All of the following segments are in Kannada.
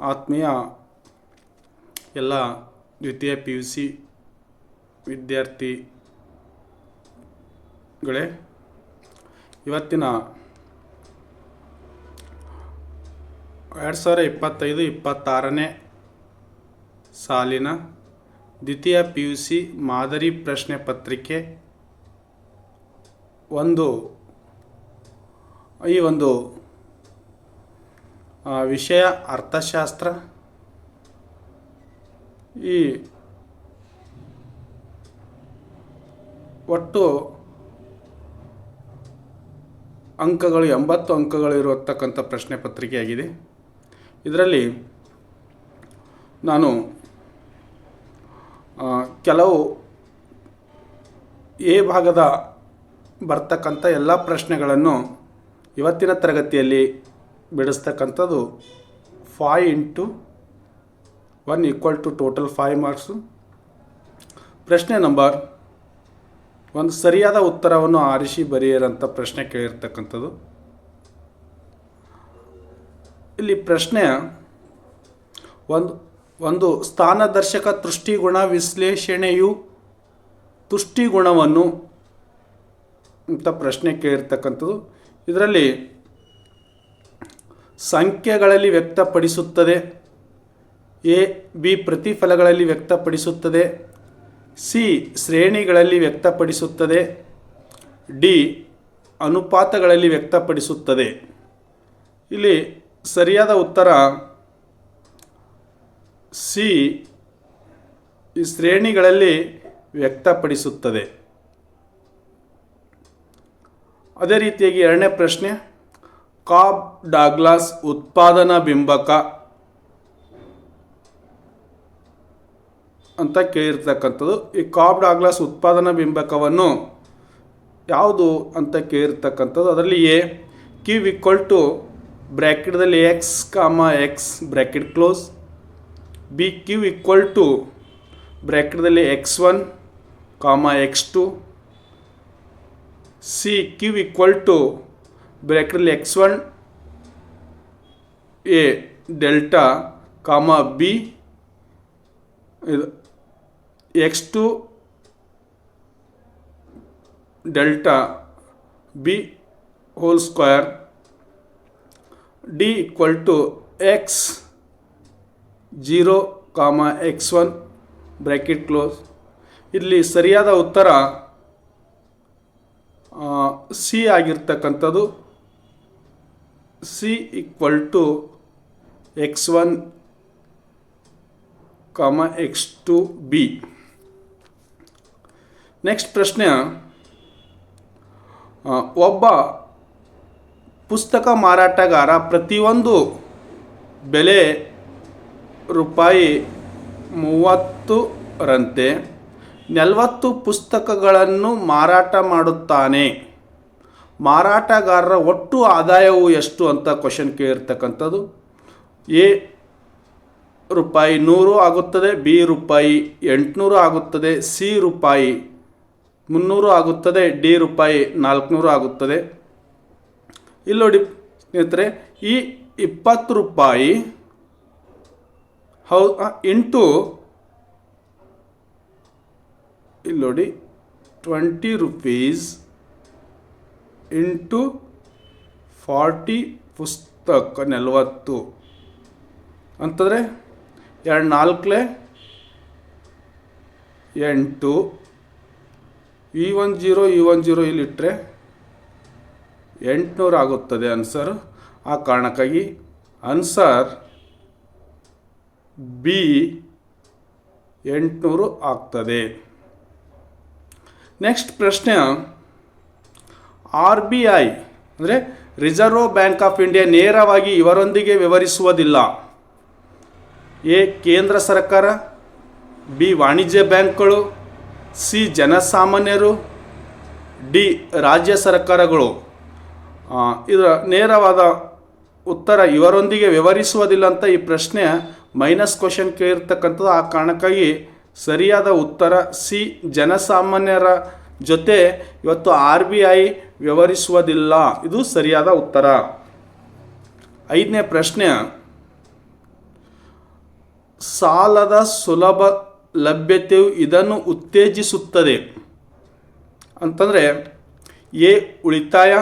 ಆತ್ಮೀಯ ಎಲ್ಲ ದ್ವಿತೀಯ ಪಿ ಯು ಸಿ ವಿದ್ಯಾರ್ಥಿಗಳೇ, ಇವತ್ತಿನ ಎರಡು ಸಾವಿರ ಇಪ್ಪತ್ತೈದು, ಇಪ್ಪತ್ತಾರನೇ ಸಾಲಿನ ದ್ವಿತೀಯ ಪಿ ಯು ಸಿ ಮಾದರಿ ಪ್ರಶ್ನೆ ಪತ್ರಿಕೆ ಒಂದು, ಈ ಒಂದು ವಿಷಯ ಅರ್ಥಶಾಸ್ತ್ರ. ಈ ಒಟ್ಟು ಅಂಕಗಳು, ಎಂಬತ್ತು ಅಂಕಗಳು ಇರತಕ್ಕಂಥ ಪ್ರಶ್ನೆ ಪತ್ರಿಕೆಯಾಗಿದೆ. ಇದರಲ್ಲಿ ನಾನು ಕೆಲವು ಎ ಭಾಗದ ಬರ್ತಕ್ಕಂಥ ಎಲ್ಲ ಪ್ರಶ್ನೆಗಳನ್ನು ಇವತ್ತಿನ ತರಗತಿಯಲ್ಲಿ ಬಿಡಿಸ್ತಕ್ಕಂಥದ್ದು five into one equal to total five marks ಪ್ರಶ್ನೆ ನಂಬರ್ ಒಂದು, ಸರಿಯಾದ ಉತ್ತರವನ್ನು ಆರಿಸಿ ಬರೆಯಿರಂಥ ಪ್ರಶ್ನೆ ಕೇಳಿರ್ತಕ್ಕಂಥದ್ದು. ಇಲ್ಲಿ ಪ್ರಶ್ನೆ ಒಂದು ಒಂದು ಸ್ಥಾನದರ್ಶಕ ತುಷ್ಟಿಗುಣ ವಿಶ್ಲೇಷಣೆಯು ತುಷ್ಟಿಗುಣವನ್ನು ಅಂತ ಪ್ರಶ್ನೆ ಕೇಳಿರ್ತಕ್ಕಂಥದ್ದು. ಇದರಲ್ಲಿ ಸಂಖ್ಯೆಗಳಲ್ಲಿ ವ್ಯಕ್ತಪಡಿಸುತ್ತದೆ. ಎ, ಬಿ ಪ್ರತಿಫಲಗಳಲ್ಲಿ ವ್ಯಕ್ತಪಡಿಸುತ್ತದೆ. ಸಿ, ಶ್ರೇಣಿಗಳಲ್ಲಿ ವ್ಯಕ್ತಪಡಿಸುತ್ತದೆ. ಡಿ, ಅನುಪಾತಗಳಲ್ಲಿ ವ್ಯಕ್ತಪಡಿಸುತ್ತದೆ. ಇಲ್ಲಿ ಸರಿಯಾದ ಉತ್ತರ ಸಿ ಶ್ರೇಣಿಗಳಲ್ಲಿ ವ್ಯಕ್ತಪಡಿಸುತ್ತದೆ. ಅದೇ ರೀತಿಯಾಗಿ ಎರಡನೇ ಪ್ರಶ್ನೆ. ಕಾಬ್ ಡಾಗ್ಲಾಸ್ ಉತ್ಪಾದನಾ ಬಿಂಬಕ ಅಂತ ಕೇಳಿರ್ತಕ್ಕಂಥದ್ದು. ಈ ಕಾಬ್ ಡಾಗ್ಲಾಸ್ ಉತ್ಪಾದನಾ ಬಿಂಬಕವನ್ನು ಯಾವುದು ಅಂತ ಕೇಳಿರ್ತಕ್ಕಂಥದ್ದು. ಅದರಲ್ಲಿ A Q equal to ಬ್ರ್ಯಾಕೆಟ್ದಲ್ಲಿ x comma x bracket close B Q equal to ಬ್ರ್ಯಾಕೆಟ್ದಲ್ಲಿ x one comma x two C Q equal to ಬ್ರ್ಯಾಕೆಟಲ್ಲಿ x one, A, delta, comma B, ಇದು, x two, delta B whole square, D equal to x zero, comma x one, bracket close. ಇಲ್ಲಿ ಸರಿಯಾದ ಉತ್ತರ ಸಿ ಆಗಿರ್ತಕ್ಕಂಥದ್ದು. C equal to x one comma x two B next ಪ್ರಶ್ನೆ. ಒಬ್ಬ ಪುಸ್ತಕ ಮಾರಾಟಗಾರ ಪ್ರತಿಯೊಂದು ಬೆಲೆ ರೂಪಾಯಿ ಮೂವತ್ತರಂತೆ ನಲವತ್ತು ಪುಸ್ತಕಗಳನ್ನು ಮಾರಾಟ ಮಾಡುತ್ತಾನೆ. ಮಾರಾಟಗಾರರ ಒಟ್ಟು ಆದಾಯವು ಎಷ್ಟು ಅಂತ ಕ್ವಶನ್ ಕೇಳಿರ್ತಕ್ಕಂಥದ್ದು? ಎ ರೂಪಾಯಿ ನೂರು ಆಗುತ್ತದೆ, ಬಿ ರೂಪಾಯಿ ಎಂಟುನೂರು ಆಗುತ್ತದೆ, ಸಿ ರೂಪಾಯಿ ಮುನ್ನೂರು ಆಗುತ್ತದೆ, ಡಿ ರೂಪಾಯಿ ನಾಲ್ಕುನೂರು ಆಗುತ್ತದೆ. ಇಲ್ಲಿ ನೋಡಿ ಸ್ನೇಹಿತರೆ, ಈ ಇಪ್ಪತ್ತು ರೂಪಾಯಿ ಹೌ ಇಂಟು ಇಲ್ಲಿ ನೋಡಿ ಟ್ವೆಂಟಿ ರುಪೀಸ್ ಇಂಟು ಫಾರ್ಟಿ ಪುಸ್ತಕ ನಲವತ್ತು. ಅಂತಂದರೆ ಎರಡು ನಾಲ್ಕಲೆ ಎಂಟು. E one zero E one zero ಇಲ್ಲಿಟ್ಟರೆ ಎಂಟುನೂರು ಆಗುತ್ತದೆ ಆನ್ಸರ್ ಆ ಕಾರಣಕ್ಕಾಗಿ ಆನ್ಸರ್ ಬಿ ಎಂಟುನೂರು ಆಗ್ತದೆ. ನೆಕ್ಸ್ಟ್ ಪ್ರಶ್ನೆ ಆರ್ ಬಿ ಐ ಅಂದರೆ ರಿಸರ್ವ್ ಬ್ಯಾಂಕ್ ಆಫ್ ಇಂಡಿಯಾ ನೇರವಾಗಿ ಇವರೊಂದಿಗೆ ವ್ಯವಹರಿಸುವುದಿಲ್ಲ. ಎ, ಕೇಂದ್ರ ಸರ್ಕಾರ, ಬಿ, ವಾಣಿಜ್ಯ ಬ್ಯಾಂಕ್ಗಳು, ಸಿ, ಜನಸಾಮಾನ್ಯರು, ಡಿ, ರಾಜ್ಯ ಸರ್ಕಾರಗಳು. ಇದರ ನೇರವಾದ ಉತ್ತರ ಇವರೊಂದಿಗೆ ವ್ಯವಹರಿಸುವುದಿಲ್ಲ ಅಂತ ಈ ಪ್ರಶ್ನೆ ಮೈನಸ್ ಕ್ವಶನ್ ಕೇಳಿರ್ತಕ್ಕಂಥದ್ದು. ಆ ಕಾರಣಕ್ಕಾಗಿ ಸರಿಯಾದ ಉತ್ತರ ಸಿ, ಜನಸಾಮಾನ್ಯರ ಜೊತೆ ಇವತ್ತು ಆರ್ ಬಿ ಐ ವ್ಯವಹರಿಸುವುದಿಲ್ಲ. ಇದು ಸರಿಯಾದ ಉತ್ತರ. ಐದನೇ ಪ್ರಶ್ನೆ. ಸಾಲದ ಸುಲಭ ಲಭ್ಯತೆಯು ಇದನ್ನು ಉತ್ತೇಜಿಸುತ್ತದೆ. ಅಂತಂದರೆ, ಎ, ಉಳಿತಾಯ,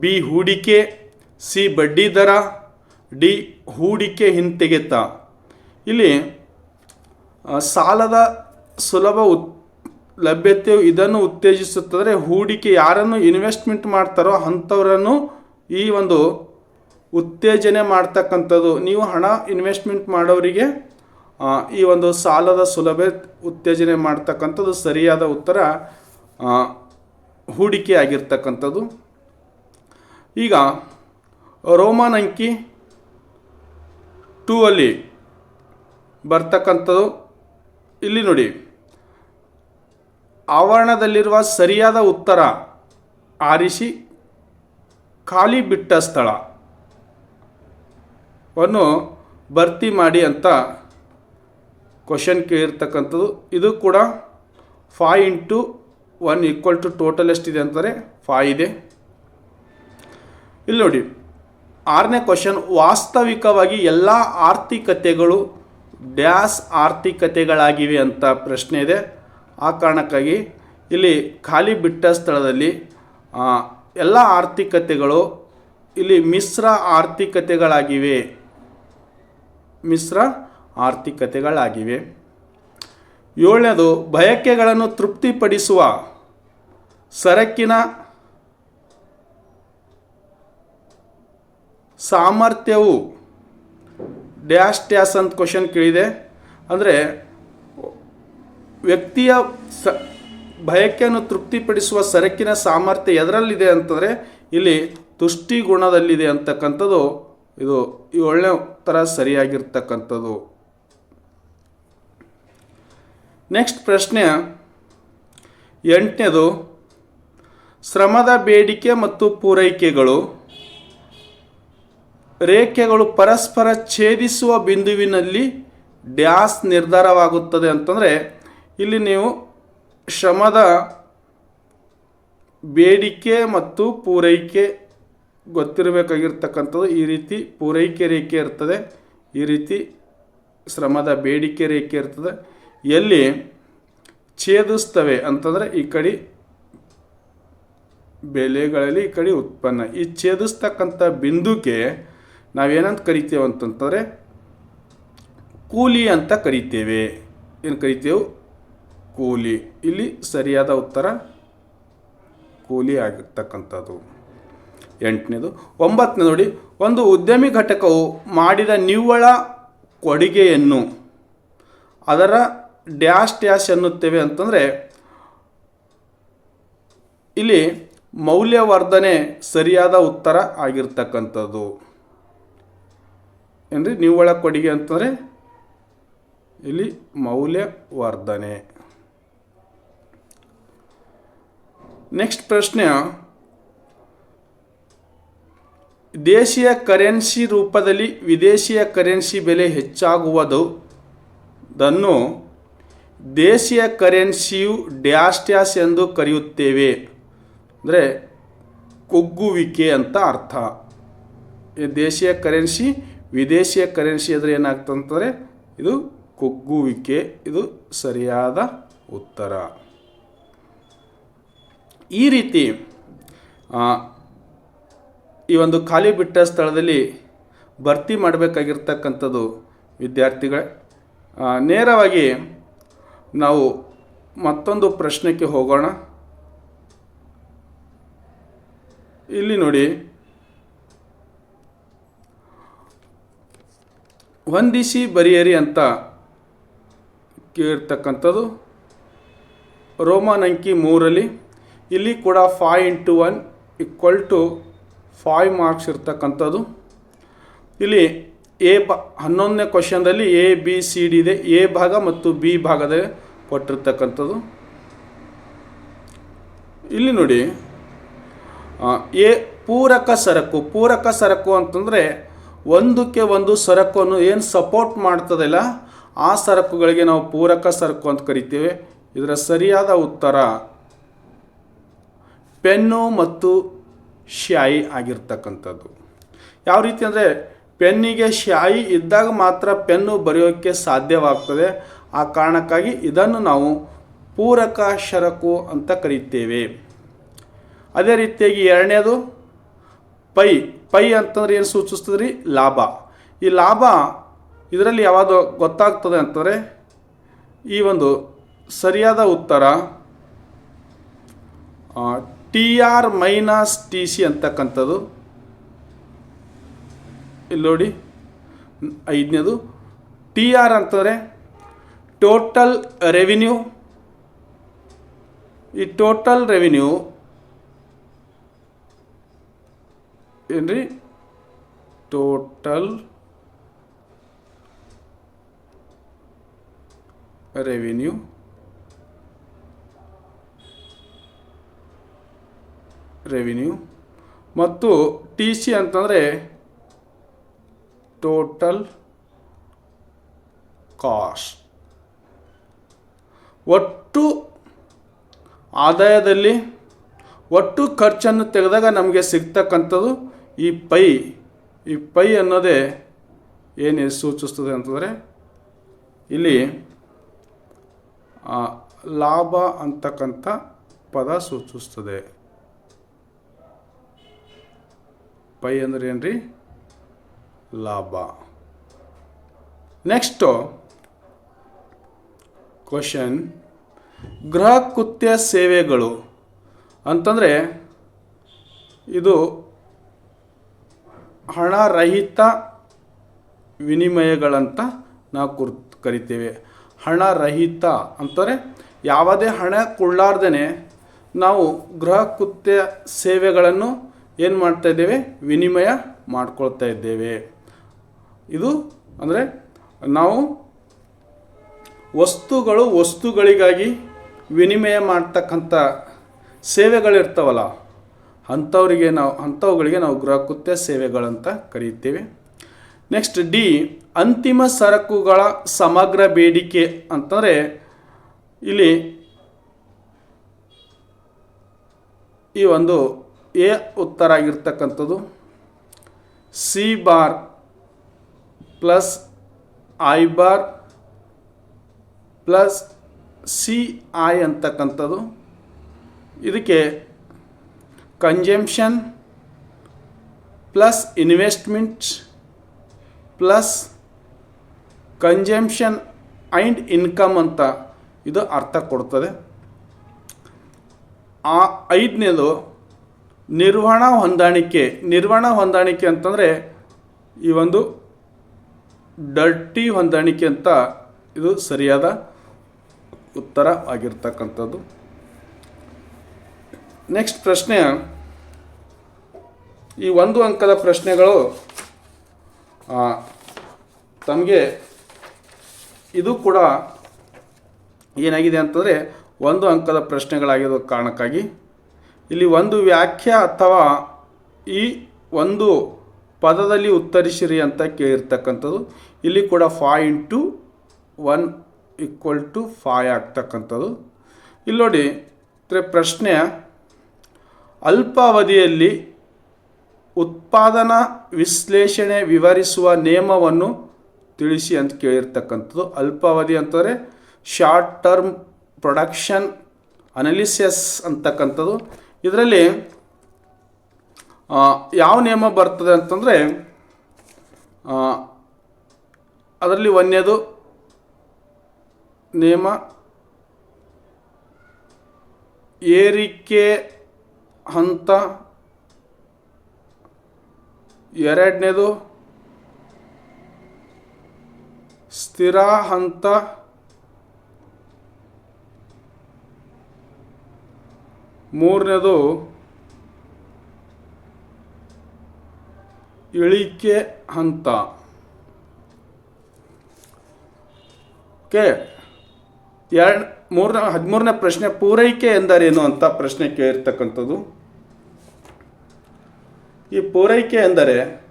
ಬಿ, ಹೂಡಿಕೆ, ಸಿ, ಬಡ್ಡಿ ದರ, ಡಿ, ಹೂಡಿಕೆ ಹಿಂತೆಗೆತ. ಇಲ್ಲಿ ಸಾಲದ ಸುಲಭ ಉತ್ ಲಭ್ಯತೆಯು ಇದನ್ನು ಉತ್ತೇಜಿಸುತ್ತದೆ ಹೂಡಿಕೆ ಯಾರನ್ನು ಇನ್ವೆಸ್ಟ್ಮೆಂಟ್ ಮಾಡ್ತಾರೋ ಅಂಥವರನ್ನು ಈ ಒಂದು ಉತ್ತೇಜನೆ ಮಾಡ್ತಕ್ಕಂಥದ್ದು. ನೀವು ಹಣ ಇನ್ವೆಸ್ಟ್ಮೆಂಟ್ ಮಾಡೋರಿಗೆ ಈ ಒಂದು ಸಾಲದ ಸುಲಭ ಉತ್ತೇಜನೆ ಮಾಡ್ತಕ್ಕಂಥದ್ದು ಸರಿಯಾದ ಉತ್ತರ ಹೂಡಿಕೆ ಆಗಿರ್ತಕ್ಕಂಥದ್ದು. ಈಗ ರೋಮನ್ ಅಂಕಿ ಟೂ ಅಲ್ಲಿ ಬರ್ತಕ್ಕಂಥದ್ದು. ಇಲ್ಲಿ ನೋಡಿ. ಆವರಣದಲ್ಲಿರುವ ಸರಿಯಾದ ಉತ್ತರ ಆರಿಸಿ ಖಾಲಿ ಬಿಟ್ಟ ಸ್ಥಳವನ್ನು ಭರ್ತಿ ಮಾಡಿ ಅಂತ ಕ್ವಶನ್ ಕೇಳಿರ್ತಕ್ಕಂಥದ್ದು. ಇದು ಕೂಡ five into one equal to total ಎಷ್ಟಿದೆ ಅಂತಾರೆ ಫೈ ಇದೆ. ಇಲ್ಲಿ ನೋಡಿ. ಆರನೇ ಕ್ವಶನ್ ವಾಸ್ತವಿಕವಾಗಿ ಎಲ್ಲ ಆರ್ಥಿಕತೆಗಳು ಡ್ಯಾಸ್ ಆರ್ಥಿಕತೆಗಳಾಗಿವೆ ಅಂತ ಪ್ರಶ್ನೆ ಇದೆ. ಆ ಕಾರಣಕ್ಕಾಗಿ ಇಲ್ಲಿ ಖಾಲಿ ಬಿಟ್ಟ ಸ್ಥಳದಲ್ಲಿ ಎಲ್ಲ ಆರ್ಥಿಕತೆಗಳು ಇಲ್ಲಿ ಮಿಶ್ರ ಆರ್ಥಿಕತೆಗಳಾಗಿವೆ. ಮಿಶ್ರ ಆರ್ಥಿಕತೆಗಳಾಗಿವೆ. ಏಳನೇದು, ಬಯಕೆಗಳನ್ನು ತೃಪ್ತಿಪಡಿಸುವ ಸರಕಿನ ಸಾಮರ್ಥ್ಯವು ಡ್ಯಾಶ್ ಡ್ಯಾಶ್ ಅಂತ ಕ್ವಶನ್ ಕೇಳಿದೆ. ಅಂದರೆ ವ್ಯಕ್ತಿಯ ಸ ಬಯಕೆಯನ್ನು ತೃಪ್ತಿಪಡಿಸುವ ಸರಕಿನ ಸಾಮರ್ಥ್ಯ ಎದರಲ್ಲಿದೆ ಅಂತಂದರೆ ಇಲ್ಲಿ ತುಷ್ಟಿ ಗುಣದಲ್ಲಿದೆ ಅಂತಕ್ಕಂಥದ್ದು ಇದು ಈ ಒಳ್ಳೆಯ ಥರ ಸರಿಯಾಗಿರ್ತಕ್ಕಂಥದ್ದು. ನೆಕ್ಸ್ಟ್ ಪ್ರಶ್ನೆ, ಎಂಟನೇದು, ಶ್ರಮದ ಬೇಡಿಕೆ ಮತ್ತು ಪೂರೈಕೆಗಳು. ರೇಖೆಗಳು ಪರಸ್ಪರ ಛೇದಿಸುವ ಬಿಂದುವಿನಲ್ಲಿ ಡ್ಯಾಸ್ ನಿರ್ಧಾರವಾಗುತ್ತದೆ ಅಂತಂದರೆ ಇಲ್ಲಿ ನೀವು ಶ್ರಮದ ಬೇಡಿಕೆ ಮತ್ತು ಪೂರೈಕೆ ಗೊತ್ತಿರಬೇಕಾಗಿರ್ತಕ್ಕಂಥದ್ದು ಈ ರೀತಿ ಪೂರೈಕೆ ರೇಖೆ ಇರ್ತದೆ. ಈ ರೀತಿ ಶ್ರಮದ ಬೇಡಿಕೆ ರೇಖೆ ಇರ್ತದೆ. ಎಲ್ಲಿ ಛೇದಿಸ್ತವೆ ಅಂತಂದರೆ ಈ ಕಡೆ ಬೆಲೆಗಳಲ್ಲಿ ಈ ಕಡೆ ಉತ್ಪನ್ನ. ಈ ಛೇದಿಸ್ತಕ್ಕಂಥ ಬಿಂದುಕ್ಕೆ ನಾವೇನಂತ ಕರಿತೇವೆ ಅಂತಂತಂದರೆ, ಕೂಲಿ ಅಂತ ಕರಿತೇವೆ. ಏನು ಕರಿತೇವೆ? ಕೂಲಿ. ಇಲ್ಲಿ ಸರಿಯಾದ ಉತ್ತರ ಕೂಲಿ ಆಗಿರ್ತಕ್ಕಂಥದ್ದು. ಎಂಟನೇದು. ಒಂಬತ್ತನೇ ನೋಡಿ, ಒಂದು ಉದ್ಯಮಿ ಘಟಕವು ಮಾಡಿದ ನಿವ್ವಳ ಕೊಡುಗೆಯನ್ನು, ಅದರ ಡ್ಯಾಶ್ ಡ್ಯಾಶ್ ಎನ್ನುತ್ತೇವೆ ಅಂತಂದರೆ, ಇಲ್ಲಿ ಮೌಲ್ಯವರ್ಧನೆ ಸರಿಯಾದ ಉತ್ತರ ಆಗಿರ್ತಕ್ಕಂಥದ್ದು. ಅಂದರೆ ನಿವ್ವಳ ಕೊಡುಗೆ ಅಂತಂದರೆ, ಇಲ್ಲಿ ಮೌಲ್ಯವರ್ಧನೆ. ನೆಕ್ಸ್ಟ್ ಪ್ರಶ್ನೆ. ದೇಶೀಯ ಕರೆನ್ಸಿ ರೂಪದಲ್ಲಿ ವಿದೇಶಿಯ ಕರೆನ್ಸಿ ಬೆಲೆ ಹೆಚ್ಚಾಗುವುದನ್ನು ದೇಶೀಯ ಕರೆನ್ಸಿಯು ಡ್ಯಾಶ್ ಎಂದು ಕರೆಯುತ್ತೇವೆ. ಅಂದರೆ ಕುಗ್ಗುವಿಕೆ ಅಂತ ಅರ್ಥ. ದೇಶೀಯ ಕರೆನ್ಸಿ, ವಿದೇಶಿಯ ಕರೆನ್ಸಿ ಅಂದರೆ ಏನಾಗ್ತಂತಂದರೆ ಇದು ಕುಗ್ಗುವಿಕೆ, ಇದು ಸರಿಯಾದ ಉತ್ತರ. ಈ ರೀತಿ ಈ ಒಂದು ಖಾಲಿ ಬಿಟ್ಟ ಸ್ಥಳದಲ್ಲಿ ಭರ್ತಿ ಮಾಡಬೇಕಾಗಿರ್ತಕ್ಕಂಥದ್ದು ವಿದ್ಯಾರ್ಥಿಗಳೇ. ನೇರವಾಗಿ ನಾವು ಮತ್ತೊಂದು ಪ್ರಶ್ನೆಗೆ ಹೋಗೋಣ. ಇಲ್ಲಿ ನೋಡಿ. ಹೊಂದಿಸಿ ಬರೆಯರಿ ಅಂತ ಕೇಳಿರ್ತಕ್ಕಂಥದ್ದು ರೋಮನ್ ಅಂಕಿ ಮೂರಲ್ಲಿ ಇಲ್ಲಿ ಕೂಡ five into one equal to five marks ಇರ್ತಕ್ಕಂಥದ್ದು. ಇಲ್ಲಿ ಎ ಬ, ಹನ್ನೊಂದನೇ ಕ್ವಶನ್ದಲ್ಲಿ ಎ ಬಿ ಸಿ ಡಿ ಇದೆ. ಎ ಭಾಗ ಮತ್ತು ಬಿ ಭಾಗದ ಕೊಟ್ಟಿರ್ತಕ್ಕಂಥದ್ದು. ಇಲ್ಲಿ ನೋಡಿ ಎ ಪೂರಕ ಸರಕು. ಪೂರಕ ಸರಕು ಅಂತಂದರೆ ಒಂದಕ್ಕೆ ಒಂದು ಸರಕನ್ನು ಏನು ಸಪೋರ್ಟ್ ಮಾಡ್ತದಲ್ಲ ಆ ಸರಕುಗಳಿಗೆ ನಾವು ಪೂರಕ ಸರಕು ಅಂತ ಕರಿತೇವೆ. ಇದರ ಸರಿಯಾದ ಉತ್ತರ ಪೆನ್ನು ಮತ್ತು ಶಾಯಿ ಆಗಿರ್ತಕ್ಕಂಥದ್ದು. ಯಾವ ರೀತಿ ಅಂದರೆ ಪೆನ್ನಿಗೆ ಶಾಯಿ ಇದ್ದಾಗ ಮಾತ್ರ ಪೆನ್ನು ಬರೆಯೋಕ್ಕೆ ಸಾಧ್ಯವಾಗ್ತದೆ. ಆ ಕಾರಣಕ್ಕಾಗಿ ಇದನ್ನು ನಾವು ಪೂರಕ ಶರಕು ಅಂತ ಕರೀತೇವೆ. ಅದೇ ರೀತಿಯಾಗಿ ಎರಡನೇದು ಪೈ. ಪೈ ಅಂತಂದ್ರೆ ಏನು ಸೂಚಿಸ್ತದೆ ರೀ ಲಾಭ. ಈ ಲಾಭ ಇದರಲ್ಲಿ ಯಾವುದು ಗೊತ್ತಾಗ್ತದೆ ಅಂತಂದರೆ ಈ ಒಂದು ಸರಿಯಾದ ಉತ್ತರ T R minus T C ಅಂತಕ್ಕಂಥದ್ದು. ಇಲ್ಲಿ ನೋಡಿ, ಐದನೇದು. ಟಿ ಆರ್ ಅಂತಂದರೆ ಟೋಟಲ್ ರೆವಿನ್ಯೂ ಈ ಟೋಟಲ್ ರೆವಿನ್ಯೂ ಏನ್ರಿ? ಟೋಟಲ್ ರೆವಿನ್ಯೂ ರೆವಿನ್ಯೂ ಮತ್ತು ಟಿ ಸಿ ಅಂತಂದರೆ ಟೋಟಲ್ ಕಾಸ್ಟ್ ಒಟ್ಟು ಆದಾಯದಲ್ಲಿ ಒಟ್ಟು ಖರ್ಚನ್ನು ತೆಗೆದಾಗ ನಮಗೆ ಸಿಗ್ತಕ್ಕಂಥದ್ದು ಈ ಪೈ. ಈ ಪೈ ಅನ್ನೋದೇ ಏನು ಸೂಚಿಸ್ತದೆ ಅಂತಂದರೆ ಇಲ್ಲಿ ಲಾಭ ಅಂತಕ್ಕಂಥ ಪದ ಸೂಚಿಸ್ತದೆ. ಪೈ ಅಂದ್ರೆ ಏನ್ರಿ? ಲಾಭ. ನೆಕ್ಸ್ಟು ಕ್ವಶನ್ ಗೃಹಕೃತ್ಯ ಸೇವೆಗಳು ಅಂತಂದರೆ ಇದು ಹಣರಹಿತ ವಿನಿಮಯಗಳಂತ ನಾವು ಕುರ್, ಕರಿತೇವೆ. ಹಣರಹಿತ ಅಂತಂದರೆ ಯಾವುದೇ ಹಣ ಕೊಡಲಾರ್ದೇ ನಾವು ಗೃಹಕೃತ್ಯ ಸೇವೆಗಳನ್ನು ಏನು ಮಾಡ್ತಾ ಇದ್ದೇವೆ? ವಿನಿಮಯ ಮಾಡ್ಕೊಳ್ತಾ ಇದ್ದೇವೆ. ಇದು ಅಂದರೆ ನಾವು ವಸ್ತುಗಳು ವಸ್ತುಗಳಿಗಾಗಿ ವಿನಿಮಯ ಮಾಡ್ತಕ್ಕಂಥ ಸೇವೆಗಳಿರ್ತಾವಲ್ಲ, ಅಂಥವರಿಗೆ ನಾವು, ಅಂಥವುಗಳಿಗೆ ನಾವು ಗೃಹಕೃತ್ಯ ಸೇವೆಗಳಂತ ಕರೀತೇವೆ. ನೆಕ್ಸ್ಟ್ ಡಿ ಅಂತಿಮ ಸರಕುಗಳ ಸಮಗ್ರ ಬೇಡಿಕೆ ಅಂತಂದರೆ ಇಲ್ಲಿ ಈ ಒಂದು ಎ ಉತ್ತರ ಆಗಿರ್ತಕ್ಕಂಥದ್ದು. C bar plus I bar plus C I ಅಂತಕ್ಕಂಥದ್ದು. ಇದಕ್ಕೆ consumption plus investment plus consumption and income ಅಂತ ಇದು ಅರ್ಥ ಕೊಡ್ತದೆ. ಆ ಐದನೇದು ನಿರ್ವಹಣಾ ಹೊಂದಾಣಿಕೆ ನಿರ್ವಹಣಾ ಹೊಂದಾಣಿಕೆ ಅಂತಂದರೆ ಈ ಒಂದು ಡರ್ಟಿ ಹೊಂದಾಣಿಕೆ ಅಂತ ಇದು ಸರಿಯಾದ ಉತ್ತರ ಆಗಿರ್ತಕ್ಕಂಥದ್ದು. ನೆಕ್ಸ್ಟ್ ಪ್ರಶ್ನೆ, ಈ ಒಂದು ಅಂಕದ ಪ್ರಶ್ನೆಗಳು ತಮಗೆ ಇದು ಕೂಡ ಏನಾಗಿದೆ ಅಂತಂದರೆ ಒಂದು ಅಂಕದ ಪ್ರಶ್ನೆಗಳಾಗಿರೋ ಕಾರಣಕ್ಕಾಗಿ ಇಲ್ಲಿ ಒಂದು ವ್ಯಾಖ್ಯೆ ಅಥವಾ ಈ ಒಂದು ಪದದಲ್ಲಿ ಉತ್ತರಿಸಿರಿ ಅಂತ ಕೇಳಿರ್ತಕ್ಕಂಥದ್ದು. ಇಲ್ಲಿ ಕೂಡ five into one equal to five ಆಗ್ತಕ್ಕಂಥದ್ದು. ಇಲ್ಲಿ ನೋಡಿ ಪ್ರಶ್ನೆ, ಅಲ್ಪಾವಧಿಯಲ್ಲಿ ಉತ್ಪಾದನಾ ವಿಶ್ಲೇಷಣೆ ವಿವರಿಸುವ ನಿಯಮವನ್ನು ತಿಳಿಸಿ ಅಂತ ಕೇಳಿರ್ತಕ್ಕಂಥದ್ದು. ಅಲ್ಪಾವಧಿ ಅಂತಂದರೆ ಶಾರ್ಟ್ ಟರ್ಮ್ ಪ್ರೊಡಕ್ಷನ್ ಅನಲಿಸಿಸ್ ಅಂತಕ್ಕಂಥದ್ದು. ಇದರಲ್ಲಿ ಯಾವ ನಿಯಮ ಬರ್ತದೆ ಅಂತಂದರೆ ಅದರಲ್ಲಿ ಒಂದನೇದು ನಿಯಮ ಏರಿಕೆ ಹಂತ ಎರಡನೇದು ಸ್ಥಿರ ಹಂತ ಮೂರನೇದು ಇಳಿಕೆ ಹಂತ. ಓಕೆ. ಎರಡು, ಮೂರನೇ, ಹದಿಮೂರನೇ ಪ್ರಶ್ನೆ ಪೂರೈಕೆ ಎಂದರೇನು ಅಂತ ಪ್ರಶ್ನೆ ಕೇಳಿರ್ತಕ್ಕಂಥದ್ದು. ಈ ಪೂರೈಕೆ ಎಂದರೆ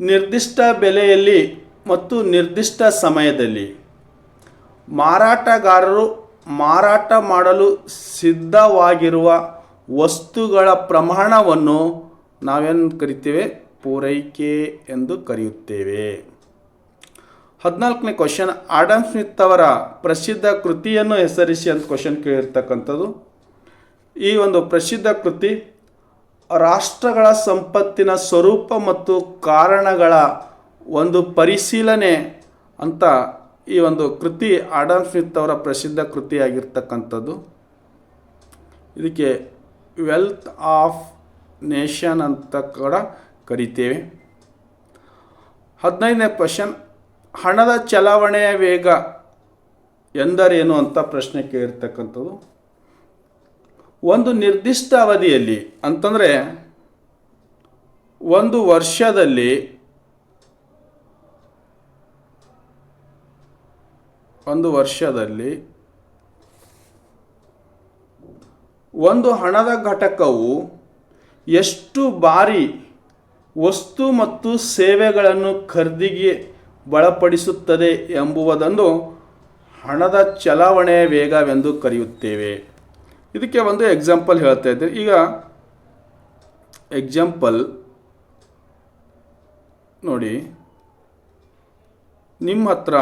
ನಿರ್ದಿಷ್ಟ ಬೆಲೆಯಲ್ಲಿ ಮತ್ತು ನಿರ್ದಿಷ್ಟ ಸಮಯದಲ್ಲಿ ಮಾರಾಟಗಾರರು ಮಾರಾಟ ಮಾಡಲು ಸಿದ್ಧವಾಗಿರುವ ವಸ್ತುಗಳ ಪ್ರಮಾಣವನ್ನು ನಾವೇನು ಕರಿತೇವೆ? ಪೂರೈಕೆ ಎಂದು ಕರೆಯುತ್ತೇವೆ. ಹದಿನಾಲ್ಕನೇ ಕ್ವಶನ್ ಆಡಮ್ ಸ್ಮಿತ್ ಅವರ ಪ್ರಸಿದ್ಧ ಕೃತಿಯನ್ನು ಹೆಸರಿಸಿ ಅಂತ ಕ್ವಶನ್ ಕೇಳಿರ್ತಕ್ಕಂಥದ್ದು. ಈ ಒಂದು ಪ್ರಸಿದ್ಧ ಕೃತಿ, ರಾಷ್ಟ್ರಗಳ ಸಂಪತ್ತಿನ ಸ್ವರೂಪ ಮತ್ತು ಕಾರಣಗಳ ಒಂದು ಪರಿಶೀಲನೆ ಅಂತ ಈ ಒಂದು ಕೃತಿ ಆಡಮ್ ಸ್ಮಿತ್ ಅವರ ಪ್ರಸಿದ್ಧ ಕೃತಿಯಾಗಿರ್ತಕ್ಕಂಥದ್ದು. ಇದಕ್ಕೆ ವೆಲ್ತ್ ಆಫ್ ನೇಷನ್ ಅಂತ ಕೂಡ ಕರಿತೇವೆ. ಹದಿನೈದನೇ ಕ್ವಶನ್, ಹಣದ ಚಲಾವಣೆಯ ವೇಗ ಎಂದರೇನು ಅಂತ ಪ್ರಶ್ನೆ ಕೇಳಿರ್ತಕ್ಕಂಥದ್ದು. ಒಂದು ನಿರ್ದಿಷ್ಟ ಅವಧಿಯಲ್ಲಿ, ಅಂತಂದರೆ ಒಂದು ವರ್ಷದಲ್ಲಿ ಒಂದು ವರ್ಷದಲ್ಲಿ ಒಂದು ಹಣದ ಘಟಕವು ಎಷ್ಟು ಬಾರಿ ವಸ್ತು ಮತ್ತು ಸೇವೆಗಳನ್ನು ಖರೀದಿಗೆ ಬಳಪಡಿಸುತ್ತದೆ ಎಂಬುವುದನ್ನು ಹಣದ ಚಲಾವಣೆಯ ವೇಗವೆಂದು ಕರೆಯುತ್ತೇವೆ. ಇದಕ್ಕೆ ಒಂದು ಎಕ್ಸಾಂಪಲ್ ಹೇಳ್ತಾ ಇದ್ದೀನಿ ಈಗ ಎಕ್ಸಾಂಪಲ್ ನೋಡಿ. ನಿಮ್ಮ ಹತ್ರ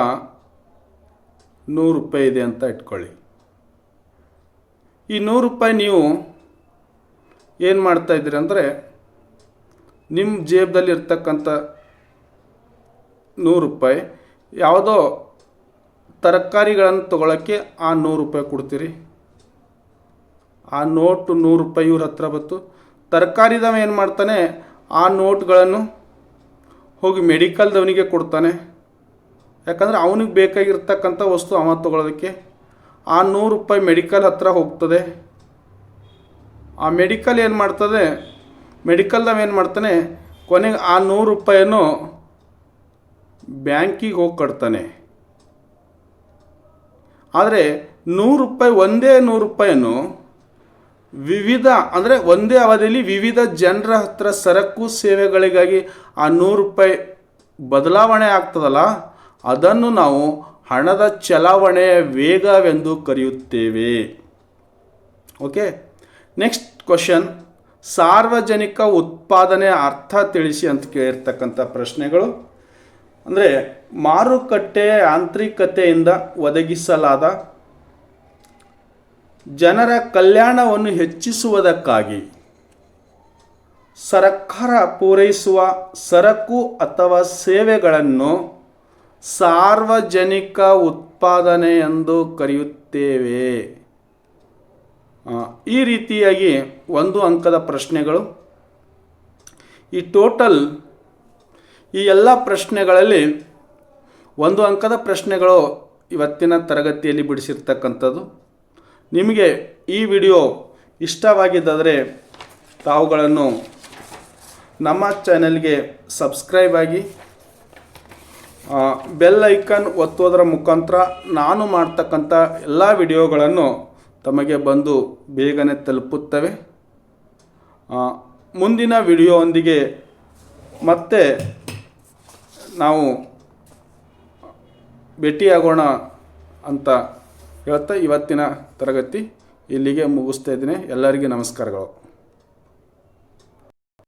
ನೂರು ರೂಪಾಯಿ ಇದೆ ಅಂತ ಇಟ್ಕೊಳ್ಳಿ. ಈ ನೂರು ರೂಪಾಯಿ ನೀವು ಏನು ಮಾಡ್ತಾ ಇದ್ದೀರಿ ಅಂದರೆ ನಿಮ್ಮ ಜೇಬ್ದಲ್ಲಿ ಇರ್ತಕ್ಕಂಥ ನೂರು ರೂಪಾಯಿ ಯಾವುದೋ ತರಕಾರಿಗಳನ್ನು ತೊಗೊಳಕ್ಕೆ ಆ ನೂರು ರೂಪಾಯಿ ಕೊಡ್ತೀರಿ. ಆ ನೋಟು ನೂರು ರೂಪಾಯಿ ಇವ್ರ ಹತ್ರ ಬಂತು. ತರಕಾರಿದವ ಏನು ಮಾಡ್ತಾನೆ, ಆ ನೋಟ್ಗಳನ್ನು ಹೋಗಿ ಮೆಡಿಕಲ್ದವನಿಗೆ ಕೊಡ್ತಾನೆ. ಯಾಕಂದರೆ ಅವನಿಗೆ ಬೇಕಾಗಿರ್ತಕ್ಕಂಥ ವಸ್ತು ಅವ ತೊಗೊಳೋದಕ್ಕೆ. ಆ ನೂರು ರೂಪಾಯಿ ಮೆಡಿಕಲ್ ಹತ್ರ ಹೋಗ್ತದೆ. ಆ ಮೆಡಿಕಲ್ ಏನು ಮಾಡ್ತದೆ? ಮೆಡಿಕಲ್ದವ ಏನು ಮಾಡ್ತಾನೆ? ಕೊನೆಗೆ ಆ ನೂರು ರೂಪಾಯಿಯನ್ನು ಬ್ಯಾಂಕಿಗೆ ಹೋಗಿ ಕಟ್ತಾನೆ. ಆದರೆ ನೂರು ರೂಪಾಯಿ ಒಂದೇ ನೂರು ರೂಪಾಯಿಯನ್ನು ವಿವಿಧ, ಅಂದರೆ ಒಂದೇ ಅವಧಿಯಲ್ಲಿ ವಿವಿಧ ಜನರ ಹತ್ರ ಸರಕು ಸೇವೆಗಳಿಗಾಗಿ ಆ ನೂರು ರೂಪಾಯಿ ಬದಲಾವಣೆ ಆಗ್ತದಲ್ಲ? ಅದನ್ನು ನಾವು ಹಣದ ಚಲಾವಣೆಯ ವೇಗವೆಂದು ಕರೆಯುತ್ತೇವೆ. ಓಕೆ ನೆಕ್ಸ್ಟ್ ಕ್ವಶನ್ ಸಾರ್ವಜನಿಕ ಉತ್ಪಾದನೆ ಅರ್ಥ ತಿಳಿಸಿ ಅಂತ ಕೇಳಿರ್ತಕ್ಕಂಥ ಪ್ರಶ್ನೆಗಳು. ಅಂದರೆ ಮಾರುಕಟ್ಟೆ ಆಂತರಿಕತೆಯಿಂದ ಒದಗಿಸಲಾದ ಜನರ ಕಲ್ಯಾಣವನ್ನು ಹೆಚ್ಚಿಸುವುದಕ್ಕಾಗಿ ಸರ್ಕಾರ ಪೂರೈಸುವ ಸರಕು ಅಥವಾ ಸೇವೆಗಳನ್ನು ಸಾರ್ವಜನಿಕ ಉತ್ಪಾದನೆ ಎಂದು ಕರೆಯುತ್ತೇವೆ ಈ ರೀತಿಯಾಗಿ ಒಂದು ಅಂಕದ ಪ್ರಶ್ನೆಗಳು. ಈ ಟೋಟಲ್ ಈ ಎಲ್ಲ ಪ್ರಶ್ನೆಗಳಲ್ಲಿ ಒಂದು ಅಂಕದ ಪ್ರಶ್ನೆಗಳು ಇವತ್ತಿನ ತರಗತಿಯಲ್ಲಿ ಬಿಡಿಸಿರ್ತಕ್ಕಂಥದ್ದು. ನಿಮಗೆ ಈ ವಿಡಿಯೋ ಇಷ್ಟವಾಗಿದ್ದರೆ ತಾವುಗಳನ್ನು ನಮ್ಮ ಚಾನೆಲ್ಗೆ ಸಬ್ಸ್ಕ್ರೈಬ್ ಆಗಿ ಬೆಲ್ ಐಕನ್ ಒತ್ತೋದರ ಮುಖಾಂತರ ನಾನು ಮಾಡ್ತಕ್ಕಂಥ ಎಲ್ಲ ವಿಡಿಯೋಗಳನ್ನು ತಮಗೆ ಬಂದು ಬೇಗನೆ ತಲುಪುತ್ತವೆ. ಮುಂದಿನ ವಿಡಿಯೋವೊಂದಿಗೆ ಮತ್ತೆ ನಾವು ಭೇಟಿಯಾಗೋಣ ಅಂತ ಹೇಳ್ತಾ ಇವತ್ತಿನ ತರಗತಿ ಇಲ್ಲಿಗೆ ಮುಗಿಸ್ತಾ ಇದ್ದೀನಿ. ಎಲ್ಲರಿಗೂ ನಮಸ್ಕಾರಗಳು.